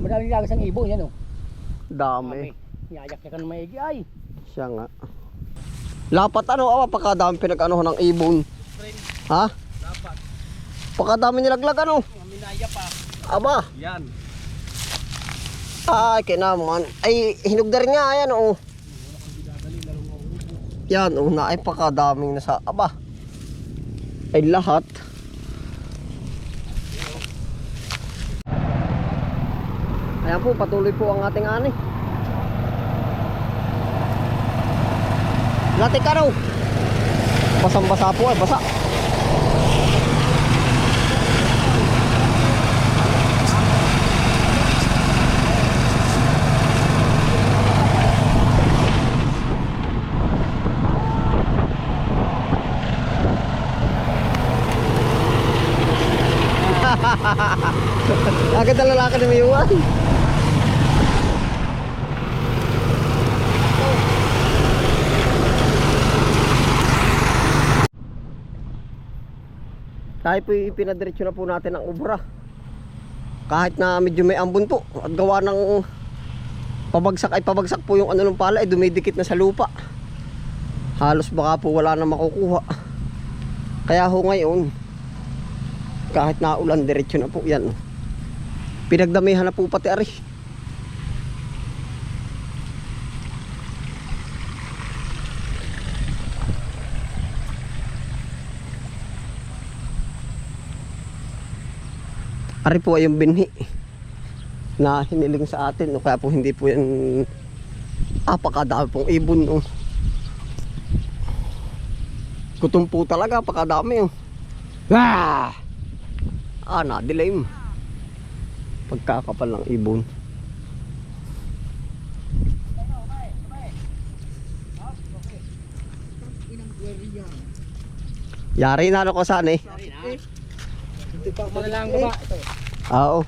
Madaming lagas ang ibon yan oh. Dami. Yayak ka ng maigi ay. Siya nga. Lapat ano, awa, pagkadami pinag-anuhan ng ibon. Ha? Dapat. Pagkadami nilaglag ano. Mga minaya pa. Aba, Yan. ay, kinaman. Ay, hinugda rin nga, ayan, oh. Yan, oh, na ay pagkadaming nasa, aba. Ay, lahat. Ayan po, patuloy po ang ating ani. Lati ka raw. Basang-basa po, ay basa. Agad na lalaki na may iwan. Tayo po ipinadiretso na po natin ang ubra. Kahit na medyo may ambon po. At gawa ng pabagsak ay pabagsak po yung ano ng pala ay dumidikit na sa lupa. Halos baka po wala na makukuha. Kaya ho ngayon, kahit na ulan diretso na po yan. Pinagdamihan na po pati ari. Ari po ay yung binhi na hiniling sa atin. No? Kaya po hindi po yan apakadami pong ibon. No? Gutom po talaga, apakadami. Oh. Ah! Ah, na-delay mo. Pagkakapal ng ibon. Yari na ano ko saan eh. Malalang baba. Ito. Oo.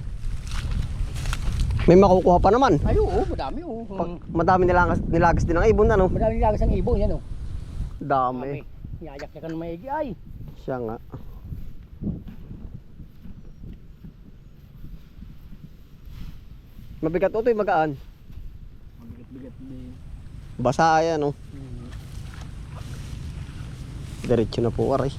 May makukuha pa naman. Ay oo, madami oh. Pag madami nilagas, nilagas din ang ibon ano. Madaming lagas ang ibon yan oh. Dami. Yayak ka ng maigi ay. Siya nga. Mabigat o ito yung magaan. Mabigat-bigat din. Basa yan oh. Diretso na po aray.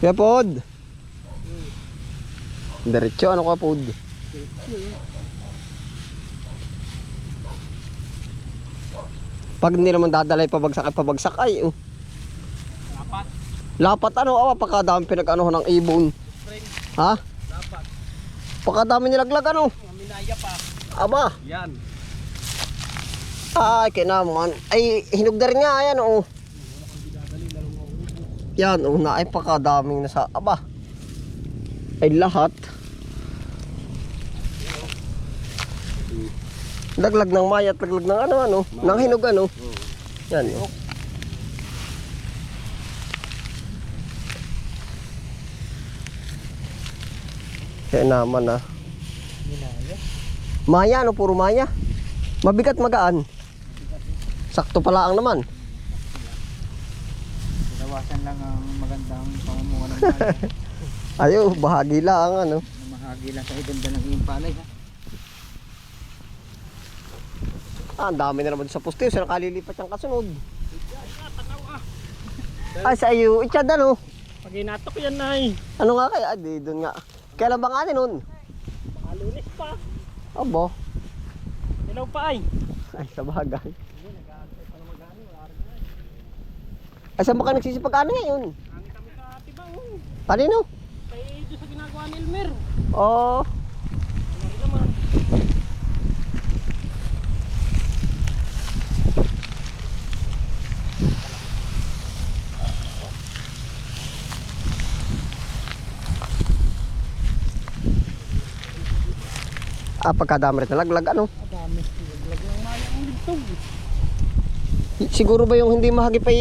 Kaya pod. Diretso ano ka pod? Pag hindi naman dadalay pabagsak ay pabagsak ay oh. Dapat. Lapat ano awa pagkadami pinag-anuhan ng ibon. Ha? Dapat. Pagkadami nilaglag ano? Minaya pa. Aba. Yan. Ay, kinaman. Ay, hinugda rin nga, ayan, oh. Yan, oh, na ay pakadaming nasa, aba. Ay, lahat. Laglag ng maya at laglag ng ano, ano, ng hinog, ano. Yan, oh. Kaya naman, ah. Maya, ano, puro maya. Mabigat magaan. Sakto pala ang naman. Nawasan lang ang magandang pamumuha ng bayan. Ayo, bahagi lang ano. Mahagi lang sa ganda ng iyong palay ha. Ah, ang dami na naman sa poste. Saan nakalilipat yung kasunod? Ay, sa iyo. Itchad ano? Pag inatok yan ay. Ano nga kaya? Di, doon nga. Kailan ba nga nun? Malunis pa. Abo. Ilaw pa ay. Ay, sa bagay. Ay, saan ba ka nagsisipag-ano ngayon? Ang kami sa tibang oh. Kanino? Kay doon sa ginagawa ni Elmer. Oh, rin naman. ah, pagkadami rin nalaglag ano? Madami. Laglag lang maya ang lintog. Siguro ba yung hindi mahagip ay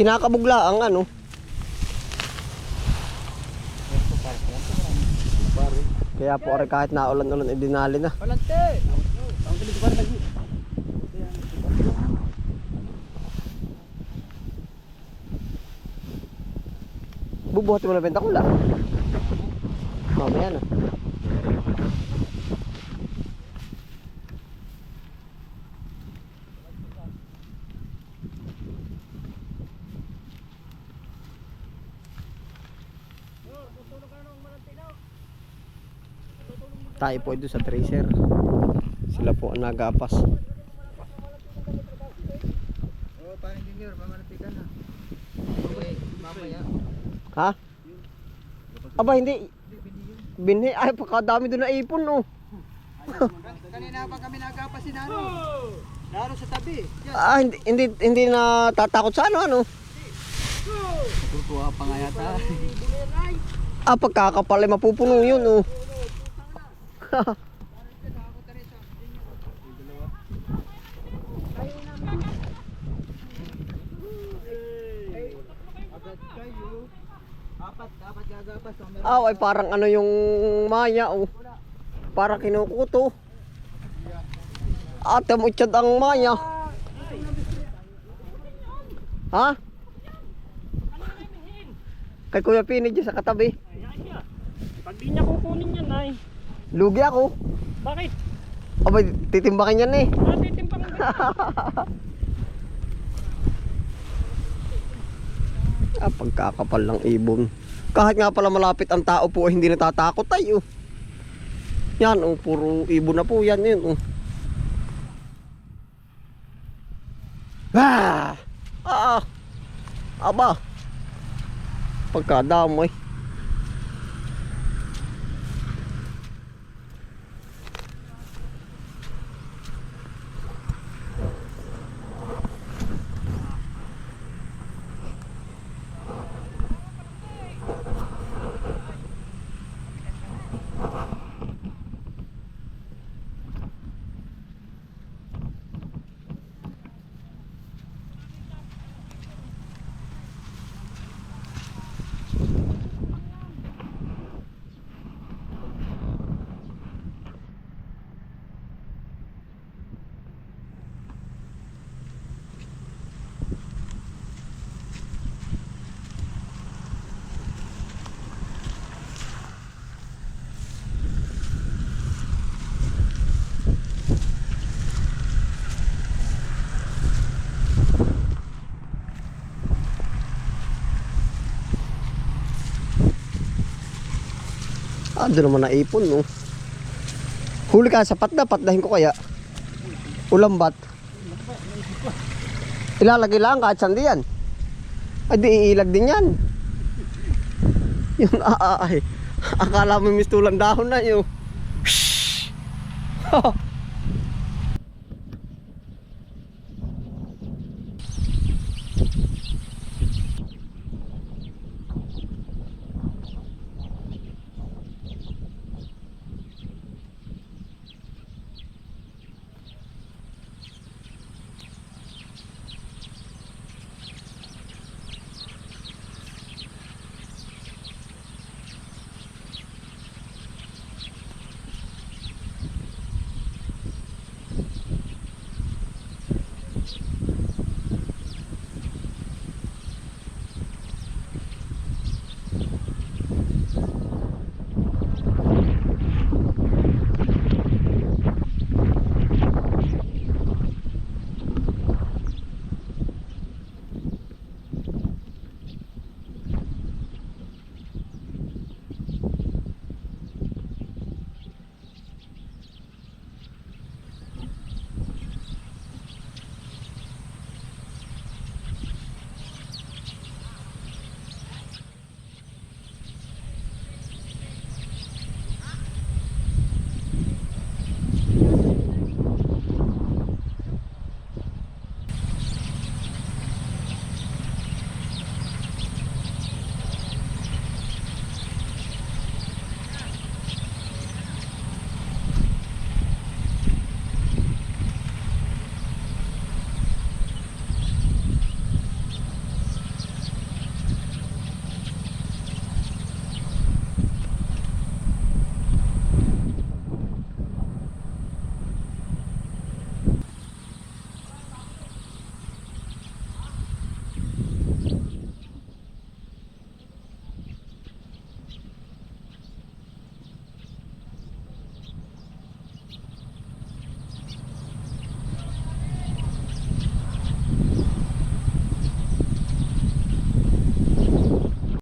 kinakabugla ang ano. Kaya po rin kahit naulan-ulan ay dinali na. Palante! Bubuhat mo na benta ko lang. Mamaya na. Tayo po doon sa tracer. Sila po ang nagapas. Oo, parang engineer, mamanatikan na. Okay, mamaya. Ha? Aba hindi. Binhi ay pagkadami doon na ipon oh. Kanina pa kami nagapas si Naro. Naro sa tabi. Yan. Ah hindi hindi, hindi na tatakot sa ano ano. Kukuha pa nga yata. Ah pagkakapal ay mapupuno yun oh. Aw ay parang ano yung maya oh. Para kinukuto. Ate mo tiyad ang maya. Ha? Kay Kuya Pini sa katabi. Pag di niya kukunin yan ay. Lugi ako. Bakit? Abay, titimbakin yan eh. Natitimpang ba? Ah, pagkakapal ng ibon. Kahit nga pala malapit ang tao po, hindi natatakot tayo. Yan, oh, puro ibon na po yan yun. Oh. Ah! Ah! Aba! Pagkadamay. Ah, doon naman naipon, no? Huli ka, sapat na, patdahin ko kaya. Ulambat. Ilalagay lang kahit sandi yan. Ay, di iilag din yan. Yung ah, ah, ay. Akala mo mistulang dahon na yun. Shhh!